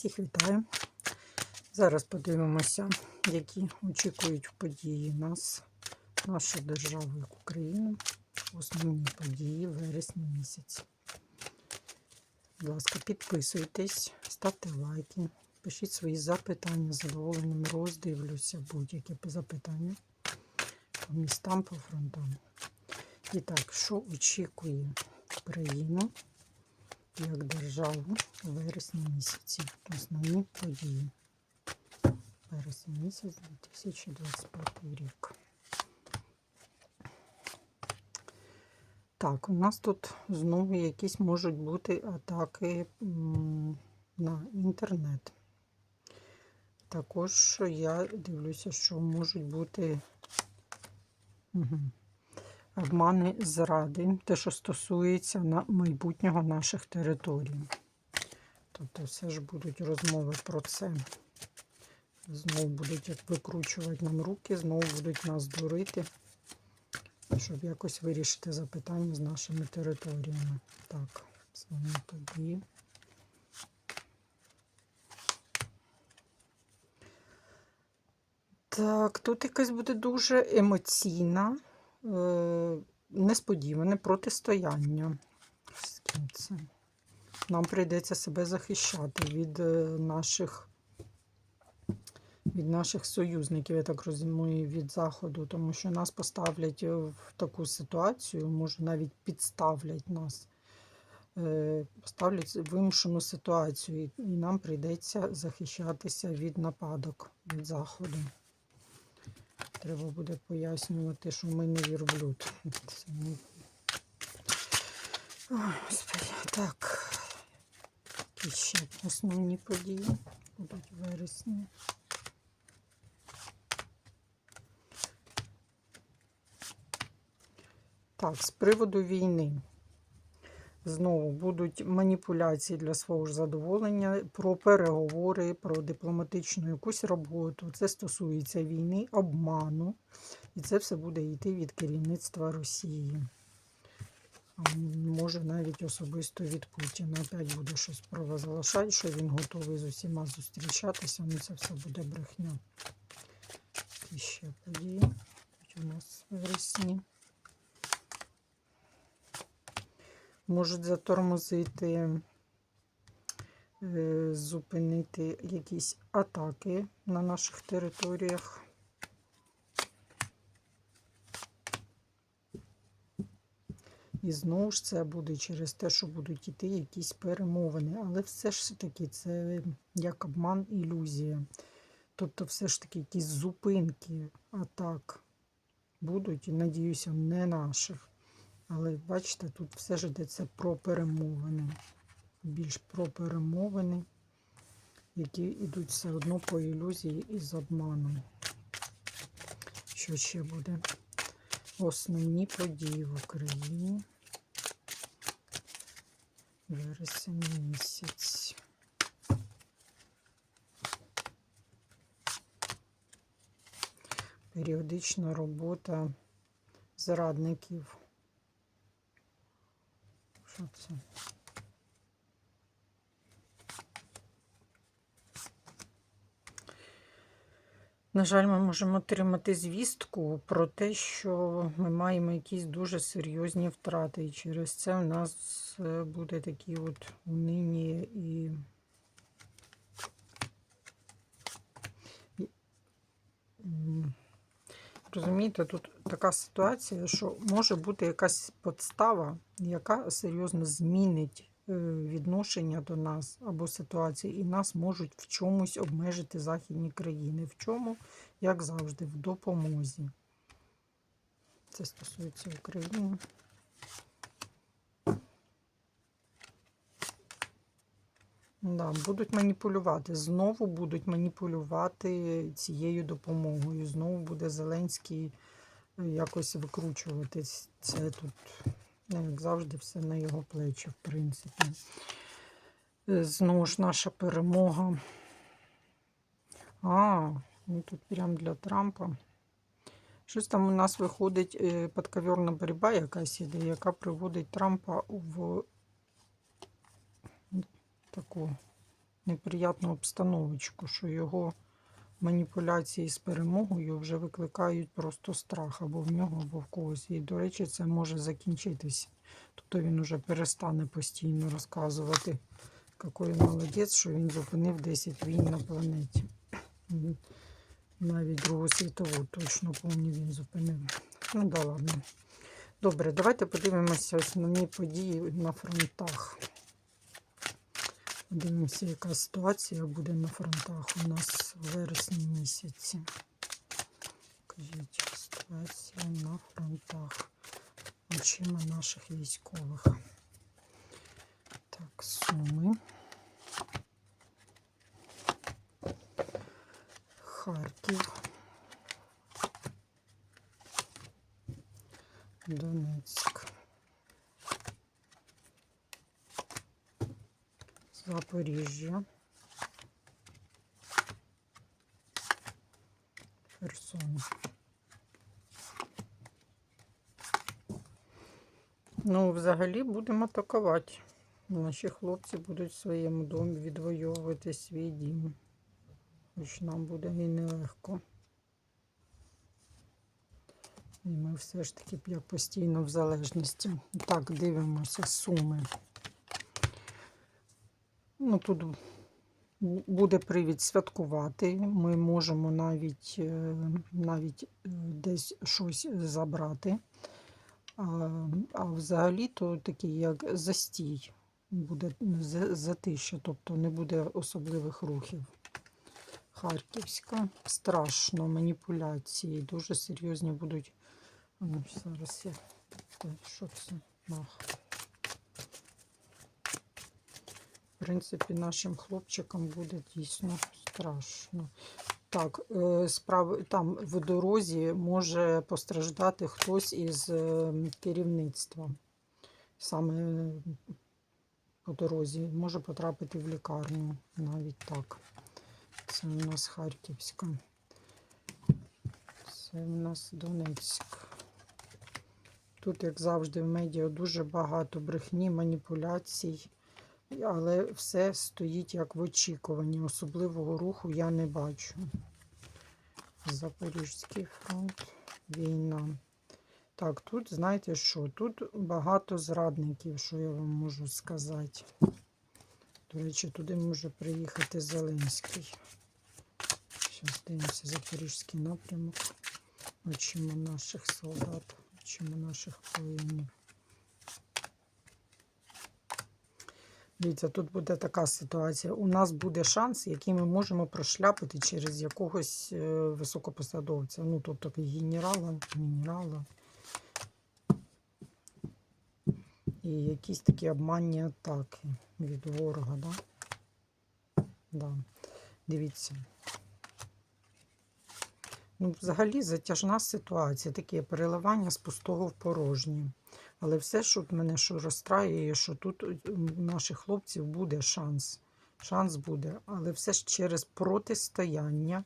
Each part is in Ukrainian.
Всіх вітаю. Зараз подивимося, які очікують події нас, нашу державу як Україну. Основні події в вересні місяці. Будь ласка, підписуйтесь, ставте лайки, пишіть свої запитання, задоволенням роздивлюся будь-які запитання по містам, по фронтам. І так, що очікує Україну як державу у вересні місяці? Основні події. Вересень місяць 2025 рік. Так, у нас тут знову якісь можуть бути атаки на інтернет. Також я дивлюся, що можуть бути угу, обмани зради, те, що стосується на майбутнього наших територій. Тобто все ж будуть розмови про це. Знову будуть як викручувати нам руки, знову будуть нас дурити, щоб якось вирішити запитання з нашими територіями. Так, саме тоді. Так, тут якась буде дуже емоційна, несподіване протистояння. З ким? Нам прийдеться себе захищати від е, наших від наших союзників, я так розумію, від Заходу, тому що нас поставлять в таку ситуацію, може навіть підставлять нас, е, поставлять вимушену ситуацію, і нам прийдеться захищатися від нападок від Заходу. Треба буде пояснювати, що ми не вірблюд. Ой, так. Які ще основні події будуть вересні. Так, з приводу війни. Знову будуть маніпуляції для свого ж задоволення, про переговори, про дипломатичну якусь роботу. Це стосується війни, обману. І це все буде йти від керівництва Росії. Може навіть особисто від Путіна. Опять буде щось провозглашати, що він готовий з усіма зустрічатися. Ну це все буде брехня. І ще події у нас в вересні. Можуть затормозити, е, зупинити якісь атаки на наших територіях. І знову ж це буде через те, що будуть йти якісь перемовини. Але все ж таки це як обман, ілюзія. Тобто, все ж таки якісь зупинки атак будуть, і надіюся, не наших. Але бачите, тут все ж йдеться про перемовини. Більш про перемовини, які йдуть все одно по ілюзії і з обманом. Що ще буде? Основні події в Україні. Вересень місяць. Періодична робота зрадників. Що це? На жаль, ми можемо отримати звістку про те, що ми маємо якісь дуже серйозні втрати. І через це у нас е, буде такі от унині і. Розумієте, тут така ситуація, що може бути якась подстава, яка серйозно змінить е, відношення до нас або ситуації, і нас можуть в чомусь обмежити західні країни. В чому, як завжди, в допомозі. Це стосується України. Да, будуть маніпулювати. Знову будуть маніпулювати цією допомогою. Знову буде Зеленський е, якось викручувати це тут, ну, як завжди, все на його плечі, в принципі. Е, Знову ж наша перемога. А, ну тут прям для Трампа. Щось там у нас виходить е, подковерна боротьба якась іде, яка приводить Трампа в таку неприятну обстановочку, що його маніпуляції з перемогою вже викликають просто страх або в нього, або в когось. І, до речі, це може закінчитися. Тобто він уже перестане постійно розказувати, який молодець, що він зупинив 10 війн на планеті. Навіть Другу світову точно повні він зупинив. Ну да ладно. Добре, давайте подивимося основні події на фронтах. Подивимося, яка ситуація буде на фронтах у нас в вересні місяці. Кажіть, ситуація на фронтах очима наших військових. Так, суми. Харків. Донецьк. Запоріжжя. Херсон. Ну, взагалі будемо атакувати. Наші хлопці будуть в своєму домі відвоювати свій дім. Хоч нам буде і нелегко. І ми все ж таки як постійно в залежності. Так, дивимося суми. Ну, тут буде привід святкувати. Ми можемо навіть, е, навіть е, десь щось забрати. А, а взагалі то такий як застій буде затища, тобто не буде особливих рухів. Харківська. Страшно, маніпуляції. Дуже серйозні будуть. Ну, зараз я. Ой, Що це? Ах. В принципі, нашим хлопчикам буде дійсно страшно. Так, е, справ... там в дорозі може постраждати хтось із е, керівництва. Саме по дорозі може потрапити в лікарню. Навіть так. Це у нас Харківська. Це у нас Донецьк. Тут, як завжди, в медіа дуже багато брехні, маніпуляцій, але все стоїть як в очікуванні. Особливого руху я не бачу. Запорізький фронт, війна. Так, тут, знаєте що? Тут багато зрадників, що я вам можу сказати. До речі, туди може приїхати Зеленський. Зараз дивимося Запорізький напрямок. Очима наших солдат, очима наших воїнів. Дивіться, тут буде така ситуація. У нас буде шанс, який ми можемо прошляпити через якогось е, високопосадовця. Ну, тобто генерала, генерала. І якісь такі обманні атаки від ворога, да? Да. Дивіться. Ну, взагалі затяжна ситуація, таке переливання з пустого в порожнє. Але все, що мене що розстраює, що тут у наших хлопців буде шанс. Шанс буде, але все ж через протистояння,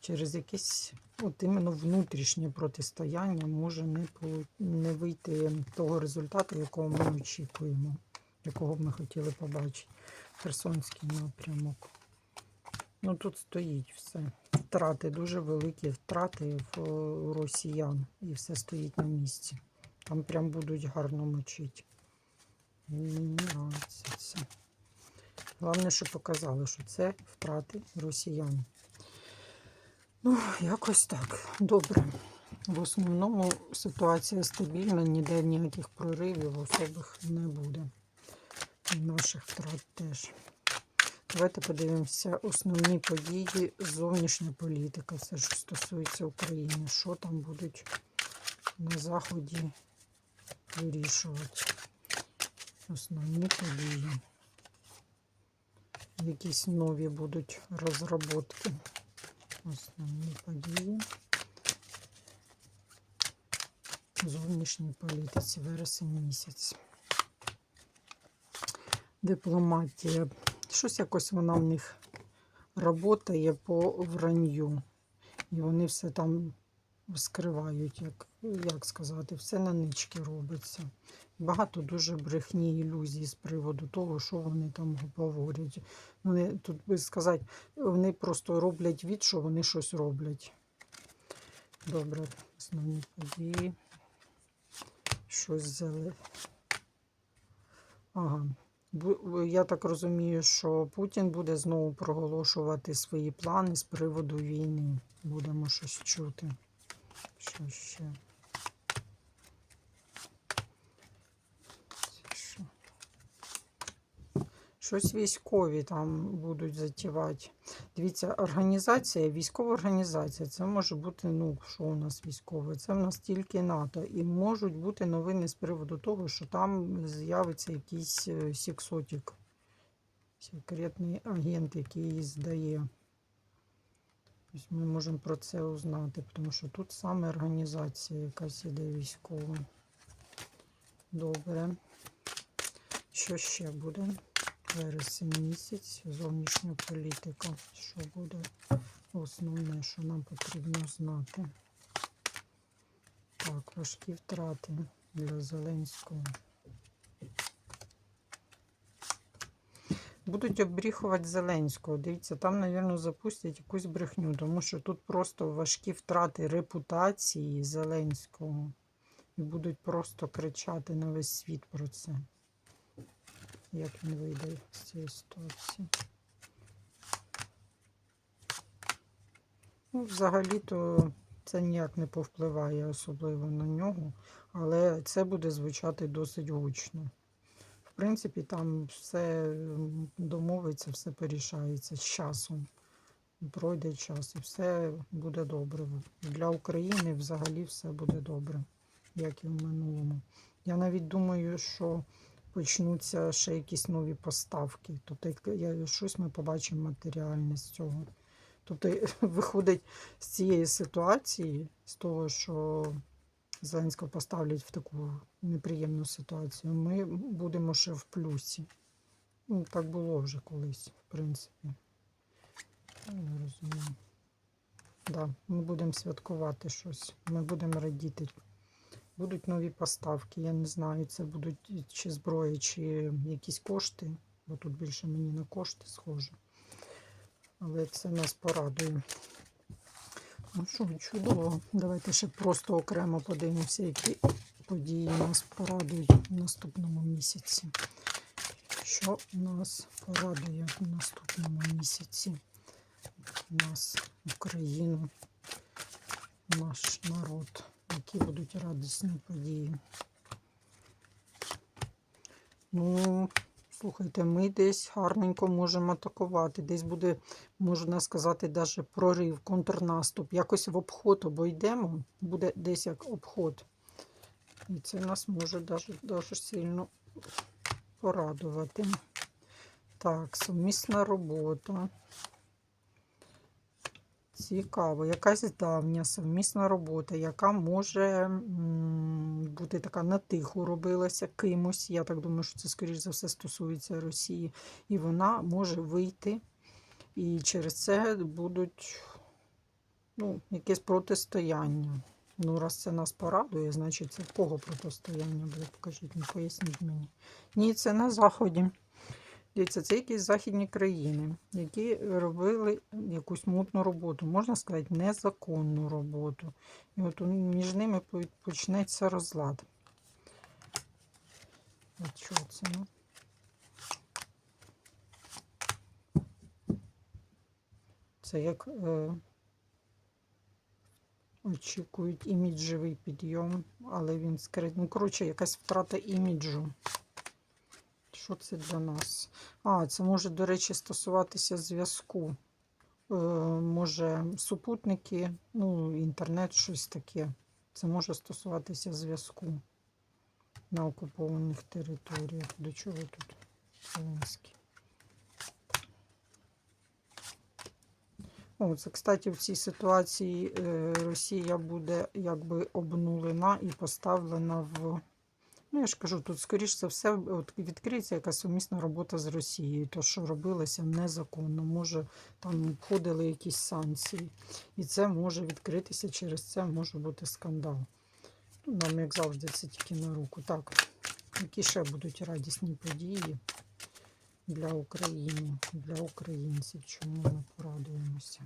через якесь от іменно внутрішнє протистояння може не, не вийти того результату, якого ми очікуємо, якого б ми хотіли побачити. Херсонський напрямок. Ну тут стоїть все. Втрати, дуже великі втрати в е, росіян. І все стоїть на місці. Там прям будуть гарно мочити. Мені нравиться це. Головне, що показали, що це втрати росіян. Ну, якось так. Добре. В основному ситуація стабільна, ніде ніяких проривів особих не буде. І наших втрат теж. Давайте подивимося основні події, зовнішня політика, все, що стосується України. Що там будуть на Заході вирішувати? Основні події. Якісь нові будуть розробки. Основні події. Зовнішній політиці, вересень місяць. Дипломатія. Щось якось вона в них работає по вранню. І вони все там скривають, як, як сказати, все на нички робиться. Багато дуже брехні ілюзій з приводу того, що вони там говорять. Вони тут би сказати, вони просто роблять від, що вони щось роблять. Добре, основні події. Щось зеле. Ага. Я так розумію, що Путін буде знову проголошувати свої плани з приводу війни. Будемо щось чути. Що ще? Щось військові там будуть затівати. Дивіться, організація, військова організація, це може бути, ну, що у нас військове? Це в нас тільки НАТО. І можуть бути новини з приводу того, що там з'явиться якийсь е, сексотик, секретний агент, який здає. Ось ми можемо про це узнати, тому що тут саме організація якась іде військова. Добре. Що ще буде? Вересень місяць, зовнішня політика. Що буде основне, що нам потрібно знати? Так, важкі втрати для Зеленського. Будуть обріхувати Зеленського. Дивіться, там, мабуть, запустять якусь брехню, тому що тут просто важкі втрати репутації Зеленського. І будуть просто кричати на весь світ про це. Як він вийде з цієї ситуації? Ну, взагалі-то це ніяк не повпливає особливо на нього, але це буде звучати досить гучно. Принципі, там все домовиться, все порішається з часом. Пройде час і все буде добре. Для України взагалі все буде добре, як і в минулому. Я навіть думаю, що почнуться ще якісь нові поставки. Тобто, я, щось ми побачимо матеріальне з цього. Тобто, виходить з цієї ситуації, з того, що Зеленського поставлять в таку неприємну ситуацію, ми будемо ще в плюсі. Ну, так було вже колись, в принципі. Я не розумію. Да, ми будемо святкувати щось, ми будемо радіти. Будуть нові поставки. Я не знаю, це будуть чи зброї, чи якісь кошти, бо тут більше мені на кошти схоже. Але це нас порадує. Ну що, чудово. Давайте ще просто окремо подивимося, які події нас порадують в наступному місяці. Що нас порадує в наступному місяці? Нас, Україну, наш народ, які будуть радісні події. Ну, слухайте, ми десь гарненько можемо атакувати. Десь буде, можна сказати, навіть прорив, контрнаступ. Якось в обход обійдемо, буде десь як обход. І це нас може дуже сильно порадувати. Так, сумісна робота. Цікаво, якась давня совмісна робота, яка може бути така на тиху робилася кимось. Я так думаю, що це, скоріш за все, стосується Росії. І вона може вийти, і через це будуть ну, якесь протистояння. Ну, раз це нас порадує, значить це в кого протистояння буде? Покажіть, ну, поясніть мені. Ні, це на Заході. Дивіться, це якісь західні країни, які робили якусь мутну роботу, можна сказати, незаконну роботу. І от між ними почнеться розлад. От що це? Ну? Це як е, очікують іміджевий підйом, але він скрит. Ну, коротше, якась втрата іміджу. Що це для нас? А, це може, до речі, стосуватися зв'язку. Е, може, супутники, ну, інтернет, щось таке. Це може стосуватися зв'язку на окупованих територіях. До чого тут Зеленський? О, це, кстати, в цій ситуації е, Росія буде якби обнулена і поставлена в. Ну, я ж кажу, тут, скоріш за все, от відкриється якась сумісна робота з Росією. То, що робилося незаконно, може, там входили якісь санкції. І це може відкритися, через це може бути скандал. Ну, нам, як завжди, це тільки на руку. Так, Які ще будуть радісні події для України, для українців, чому ми порадуємося?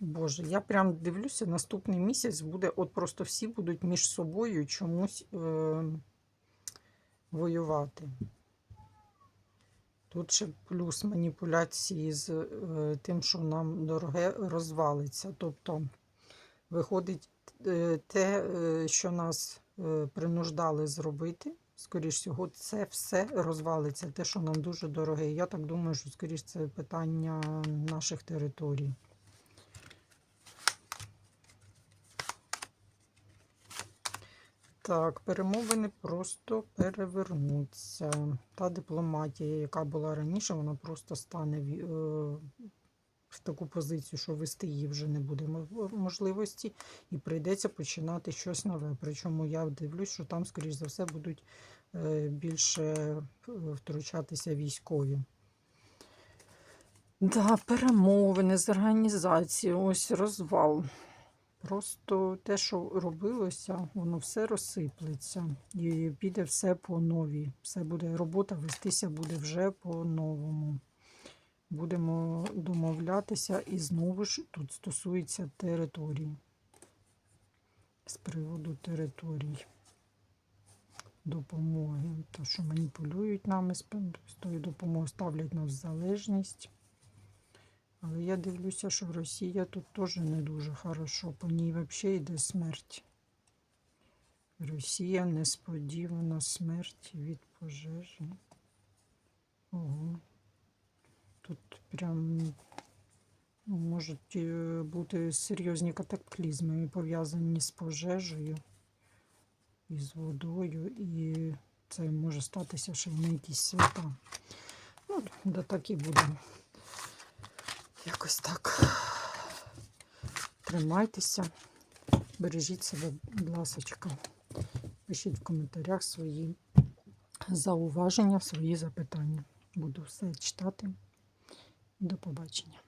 Боже, я прям дивлюся, наступний місяць буде, от просто всі будуть між собою чомусь е, воювати. Тут ще плюс маніпуляції з е, тим, що нам дороге розвалиться. Тобто виходить е, те, е, що нас е, принуждали зробити. Скоріш всього, це все розвалиться, те, що нам дуже дороге. Я так думаю, що скоріш це питання наших територій. Так, перемовини просто перевернуться. Та дипломатія, яка була раніше, вона просто стане ві- е, в таку позицію, що вести її вже не буде можливості, і прийдеться починати щось нове. Причому я дивлюсь, що там, скоріш за все, будуть е, більше е, втручатися військові. Да, перемовини з організації, ось розвал. Просто те, що робилося, воно все розсиплеться і піде все по новій. Все буде робота вестися буде вже по-новому. Будемо домовлятися і знову ж тут стосується територій. З приводу територій. Допомоги. Те, що маніпулюють нами з тою допомогою, ставлять нас в залежність. Але я дивлюся, що Росія тут теж не дуже хорошо. По ній взагалі йде смерть. Росія несподівана смерть від пожежі. Ого. Тут прям ну, можуть е, бути серйозні катаклізми, пов'язані з пожежею і з водою, і це може статися ще й на якісь свята. Ну, да так і буде. Якось так. Тримайтеся, бережіть себе, будь ласочка. Пишіть в коментарях свої зауваження, свої запитання. Буду все читати. До побачення.